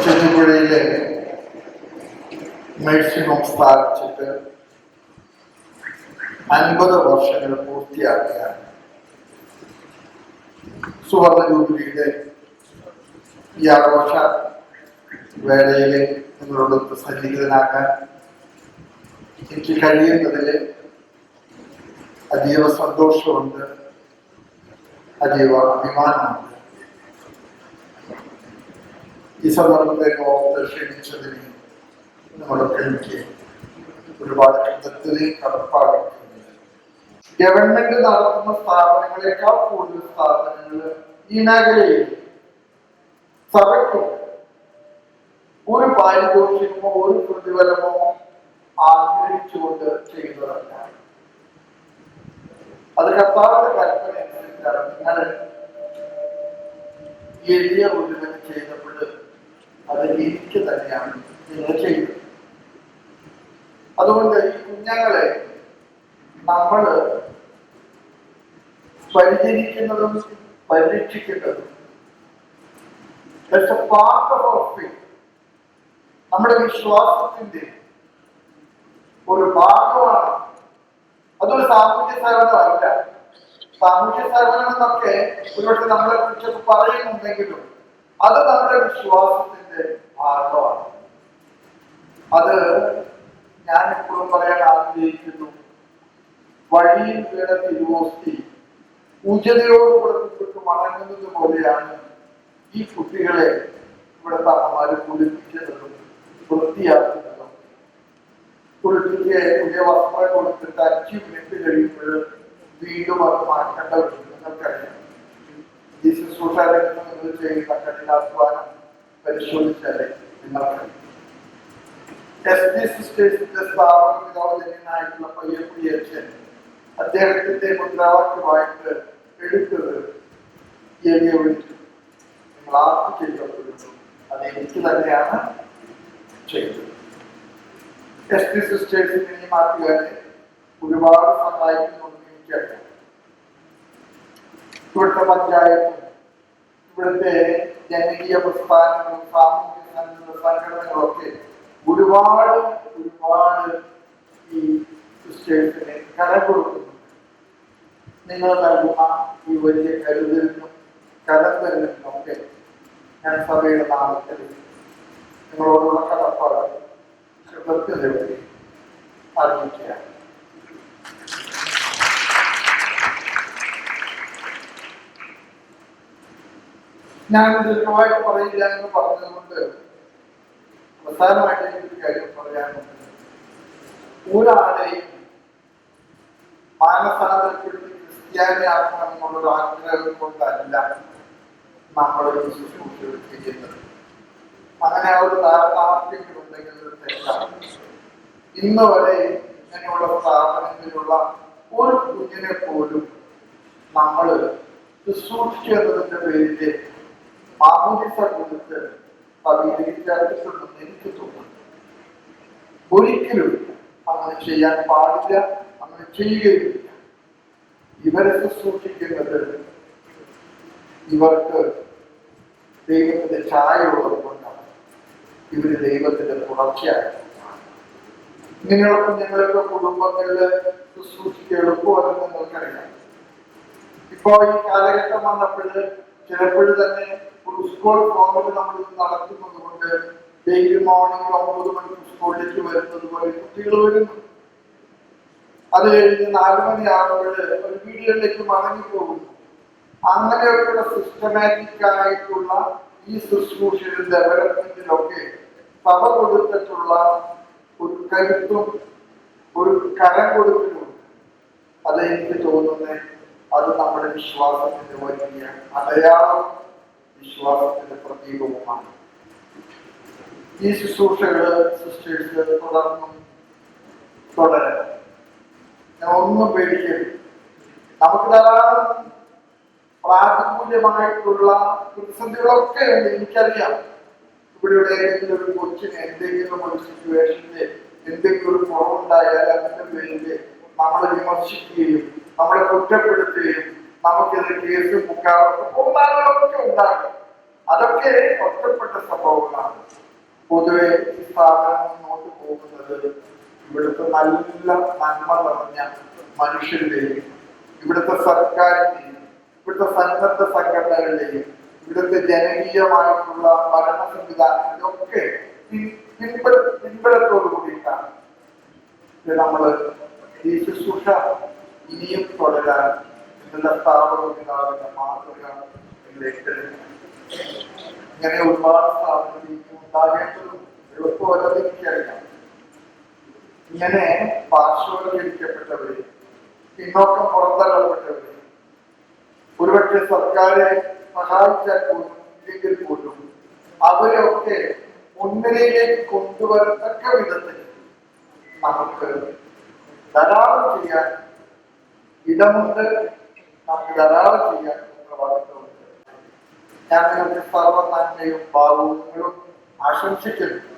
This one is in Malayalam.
ചെറുപുഴയിലെ നഴ്സിംഗ് ഹോം സ്ഥാപിച്ചിട്ട് അൻപത് വർഷങ്ങൾ പൂർത്തിയാക്കുകയാണ് സുവർണ ജൂബിലിയുടെ ഈ ആഘോഷ വേളയിൽ നിങ്ങളോട് സന്നിഹിതനാകാൻ എനിക്ക് കഴിയുന്നതിൽ അതീവ സന്തോഷമുണ്ട് അതീവ അഭിമാനമുണ്ട്. ഈ സന്ദർഭത്തെ ഓർത്ത് ക്ഷണിച്ചതിന് നമ്മളൊക്കെ എനിക്ക് ഒരുപാട് കൃതജ്ഞതയും കടപ്പാടുണ്ട് ഗവൺമെന്റ് നടത്തുന്ന സ്ഥാപനങ്ങളെക്കാൾ കൂടുതൽ സ്ഥാപനങ്ങൾ ഈ മേഖലയിൽ സഭയ്ക്കും ഒരു പാരിതോഷികമോ ഒരു പ്രതിഫലമോ ആഗ്രഹിച്ചുകൊണ്ട് ചെയ്യുന്നതല്ല. അത് കർത്താവിന്റെ കൽപ്പന അനുസരിച്ചാണ് നിങ്ങൾ എഴുതിയ ഒരുവൻ ചെയ്തപ്പോൾ അത് എനിക്ക് തന്നെയാണ്. നിങ്ങൾ ചെയ്തത് അതുകൊണ്ട് ഈ കുഞ്ഞുങ്ങളെ നമ്മൾ പരിചരിക്കുന്നതും പരീക്ഷിക്കുന്നതും നമ്മുടെ വിശ്വാസത്തിന്റെ ഒരു ഭാഗമാണ്. അതൊരു സാമൂഹ്യ സേവനമല്ല. സാമൂഹ്യ സേവനം എന്നൊക്കെ ഒരുപക്ഷെ നമ്മളെ കുറിച്ചൊക്കെ പറയുന്നുണ്ടെങ്കിലും അത് നമ്മുടെ വിശ്വാസത്തിന്റെ ഭാഗമാണ്. അത് ഞാൻ ഇപ്പോഴും പറയാൻ ആഗ്രഹിക്കുന്നു. വഴിയിൽ വീണ തിരുവോസ്തി ഉചിതയോട് കൊടുത്തിട്ട് മടങ്ങുന്നത് പോലെയാണ് ഈ കുട്ടികളെ ഇവിടുത്തെ അമ്മമാര് കുളിപ്പിക്കുന്നതും വൃത്തിയാക്കുന്നതും. കുളിപ്പിച്ച് പുതിയ വസ്ത്രം കൊടുത്തിട്ട് അഞ്ച് മിനിറ്റ് കഴിയുമ്പോൾ വീണ്ടും അത് മാറ്റേണ്ട നിങ്ങൾക്കറിയാം. ഈ ശുശ്രൂഷ നിങ്ങൾ ചെയ്യുന്ന കഠിനാധ്വാനം പരിശോധിച്ചാലേ നിങ്ങൾക്കറിയാം എസ് ഡി സിസ്റ്റേഴ്സിന്റെ സ്ഥാപക പിതാവജനായിട്ടുള്ള പയ്യപ്പുടി അച്ഛൻ അദ്ദേഹത്തിന്റെ മുദ്രാവാക്യമായിട്ട് എടുത്തത് എളിയ വിളിച്ചു നിങ്ങൾ ആർക്ക് ചെയ്യപ്പെടുന്നു അത് എനിക്ക് തന്നെയാണ് ചെയ്തത് എസ് ഡി സിസ്റ്റേഴ്സിനെ ഈ നാട്ടുകാരെ ഒരുപാട് സഹായിക്കുന്നുണ്ട് എനിക്കറിയാം ഇവിടുത്തെ പഞ്ചായത്തും ഇവിടുത്തെ ജനകീയ പ്രസ്ഥാനങ്ങളും സാമൂഹ്യ സംഘടനകളൊക്കെ ഒരുപാട് ഒരുപാട് ഈ സിസ്റ്റേഴ്സിനെ കര കൊടുക്കുന്നു നിങ്ങൾ നൽകുന്ന ഈ വലിയ കരുതലിനും കലന്തലിനും ഒക്കെ ഞാൻ സഭയുടെ നാമത്തിൽ നിങ്ങളോടുള്ള കടപ്പാട് കൃത്യതയോടെ അറിയിക്കുകയാണ്. ഞാൻ ദീർഘമായിട്ട് പറയില്ല എന്ന് പറഞ്ഞതുകൊണ്ട് അവസാനമായിട്ട് എനിക്കൊരു കാര്യം പറയാനുണ്ട്. ഒരാളെയും മാനസാന്തരപ്പെടുത്തി ക്രിസ്ത്യാനിയാക്കണം എന്നുള്ളൊരു ആഗ്രഹം കൊണ്ടല്ല നമ്മൾ ഈ ശുശ്രൂഷകൾ ചെയ്യുന്നത്. അങ്ങനെ ഒരു ഒരു തെറ്റാണ്. ഇന്ന് വരെ ഇങ്ങനെയുള്ള സ്ഥാപനങ്ങളിലുള്ള ഒരു കുഞ്ഞിനെ പോലും നമ്മൾ ശുശ്രൂഷിക്കുന്നതിന്റെ പേരിൽ മാമോദിസ കൊടുത്ത് പതിയിരിക്കാറുണ്ടെന്ന് എനിക്ക് തോന്നുന്നു. ഒരിക്കലും അങ്ങനെ ചെയ്യാൻ പാടില്ല അങ്ങനെ ചെയ്യുകയില്ല ഇവരെ ശുശ്രൂഷിക്കുന്നത് ഇവർക്ക് ദൈവത്തിന്റെ ഛായയുള്ളത് കൊണ്ടാണ്. ഇവർ ദൈവത്തിന്റെ തുടർച്ചയായിരുന്നു ഇങ്ങനെയുള്ള കുഞ്ഞുങ്ങളൊക്കെ കുടുംബങ്ങളിൽ ശുശ്രൂഷിക്കുക എളുപ്പമല്ല നിങ്ങൾക്കറിയാം. ഇപ്പോ ഈ കാലഘട്ടം വന്നപ്പോൾ ചിലപ്പോൾ തന്നെ സ്കൂൾ ഫോമിൽ നമ്മൾ നടക്കുന്നത് കൊണ്ട് ഡെയിലി മോർണിംഗ് ഒമ്പത് മണിക്ക് സ്കൂളിലേക്ക് വരുന്നത് പോലെ കുട്ടികൾ വരുന്നു. അത് കഴിഞ്ഞ് നാല് മണിയാകുമ്പോൾ ഒരു വീടുകളിലേക്ക് മടങ്ങി പോകുന്നു. അങ്ങനെയൊക്കെയുള്ള സിസ്റ്റമാറ്റിക് ആയിട്ടുള്ള ഈ ശുശ്രൂഷയുടെ ഡെവലപ്മെന്റിലൊക്കെ സഭ കൊടുത്തിട്ടുള്ള ഒരു കരുത്തും ഒരു കരം കൊടുത്തിട്ടുണ്ട്. അത് തോന്നുന്നത് അത് നമ്മുടെ വിശ്വാസത്തിന്റെ വലിയ അടയാളം വിശ്വാസത്തിന്റെ പ്രതീകവുമാണ്. ഈ ശുശ്രൂഷകൾ സിസ്റ്റേഴ്സ് തുടർന്നും തുടരണം. ഞാൻ ഒന്നും പേടിക്കരുത്. നമുക്ക് ധാരാളം പ്രാതികൂല്യമായിട്ടുള്ള പ്രതിസന്ധികളൊക്കെ ഉണ്ട് എനിക്കറിയാം. ഇവിടെ ഏതെങ്കിലും ഒരു കൊച്ചിന് എന്തെങ്കിലും ഒരു സിറ്റുവേഷനിൽ എന്തെങ്കിലും ഒരു കുറവുണ്ടായാൽ അതിന്റെ പേരിൽ നമ്മളെ വിമർശിക്കുകയും നമ്മളെ കുറ്റപ്പെടുത്തുകയും നമുക്കെതിരെ കേസ് മുക്കാറൊക്കെ ഉണ്ടാകും. അതൊക്കെ ഒറ്റപ്പെട്ട സംഭവങ്ങളാണ്. പൊതുവെ സ്ഥാപനം മുന്നോട്ട് പോകുന്നത് ഇവിടുത്തെ നല്ല നന്മ നിറഞ്ഞ മനുഷ്യരുടെയും ഇവിടുത്തെ സർക്കാരിന്റെയും ഇവിടുത്തെ സന്നദ്ധ സംഘടനകളുടെയും ഇവിടുത്തെ ജനകീയമായിട്ടുള്ള ഭരണ സംവിധാനങ്ങളുടെ ഒക്കെ പിൻ- പിൻബല പിൻബലത്തോടു കൂടിയിട്ടാണ് ഇത് നമ്മൾ ഈ ശുശ്രൂഷ ഇനിയും തുടരാൻ എന്നുള്ള സ്ഥാപനത്തിനാകുന്ന മാതൃക നിങ്ങൾ ഏറ്റെടുക്കണം ഇങ്ങനെ ഒരുപാട് സ്ഥാപനങ്ങൾ ഉണ്ടാകേണ്ടതും എളുപ്പമല്ലെന്ന് എനിക്കറിയാം. ഇങ്ങനെ പാർശ്വവൽക്കരിക്കപ്പെട്ടവര് പിന്നോക്കം പുറന്തള്ളപ്പെട്ടവര് ഒരുപക്ഷെ സർക്കാരെ സഹായിച്ചാൽ പോലും ഇല്ലെങ്കിൽ പോലും അവരെയൊക്കെ മുൻനിരയിലേക്ക് കൊണ്ടുവരത്തക്ക വിധത്തിൽ നമുക്ക് ധാരാളം ചെയ്യാൻ ഇടമുണ്ട് ധാരാളം ചെയ്യാൻ ഉത്തരവാദിത്വമുണ്ട് ഞാൻ നിങ്ങൾക്ക് സർവ്വ നന്മയും ഭാവങ്ങളും ആശംസിക്കുന്നു